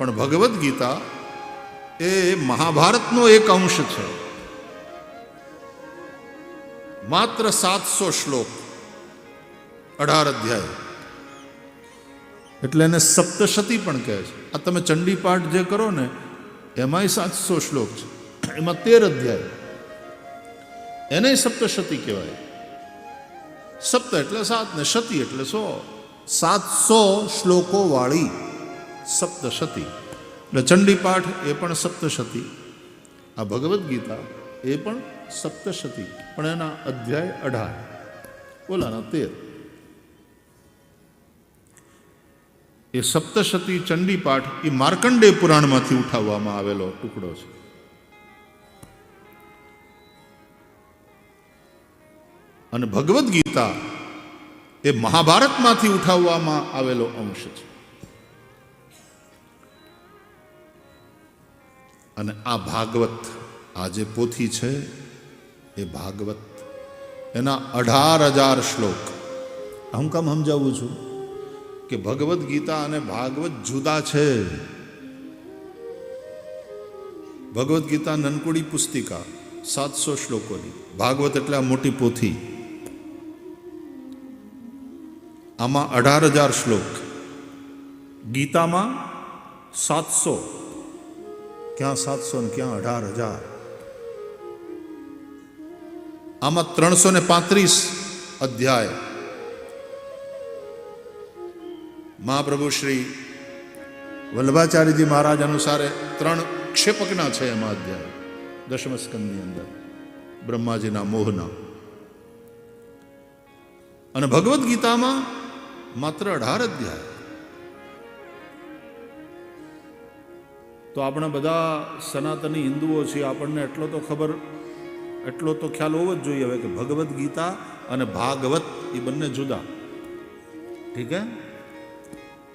પણ ભગવદ્ ગીતા એ મહાભારતનો એક અંશ છે. માત્ર સાતસો શ્લોક, અઢાર અધ્યાય. એટલે એને સપ્તશતી પણ કહે છે. આ તમે ચંડી પાઠ જે કરો ને, એમાંય સાતસો શ્લોક છે. એમાં તેર અધ્યાય. એને સપ્તશતી કહેવાય. સપ્ત એટલે સાત ને શતી એટલે સો. સાતસો શ્લોકો વાળી સપ્તશતી. એટલે ચંડી પાઠ એ પણ સપ્તશતી. આ ભગવદ્ ગીતા એ પણ સપ્તશતી, પણ એના અધ્યાય અઢાર. ઓલાના તેર. એ સપ્તશતી ચંડી પાઠ એ માર્કંડે પુરાણમાંથી ઉઠાવવામાં આવેલો ટુકડો છે. અને ભગવદ્ ગીતા એ મહાભારતમાંથી ઉઠાવવામાં આવેલો અંશ છે. અને આ ભાગવત આ જે પોથી છે, એ ભાગવત. એના અઢાર હજાર શ્લોક. હું કામ સમજાવું છું કે ભગવદ્ ગીતા અને ભાગવત જુદા છે. ભગવદ્ ગીતા નનકુડી પુસ્તિકા સાતસો શ્લોકોની. ભાગવત એટલે આ મોટી પોથી. આમાં અઢાર હજાર શ્લોક. ગીતામાં સાતસો. ક્યાં સાતસો ને ક્યાં અઢાર હજાર? આમાં ત્રણસો ને પાંત્રીસ અધ્યાય. મહાપ્રભુ શ્રી વલ્લભાચાર્યજી મહારાજ અનુસારે ત્રણ ક્ષેપકના છે એમાં અધ્યાય. દશમ સ્કંદની અંદર, બ્રહ્માજીના મોહના. અને ભગવદ્ ગીતામાં માત્ર અઢાર અધ્યાય. તો આપણે બધા સનાતની હિન્દુઓ છીએ, આપણને એટલો તો ખબર, એટલો તો ખ્યાલ હોવો જ જોઈએ હવે કે ભગવદ્ ગીતા અને ભાગવત એ બંને જુદા. ઠીક હે?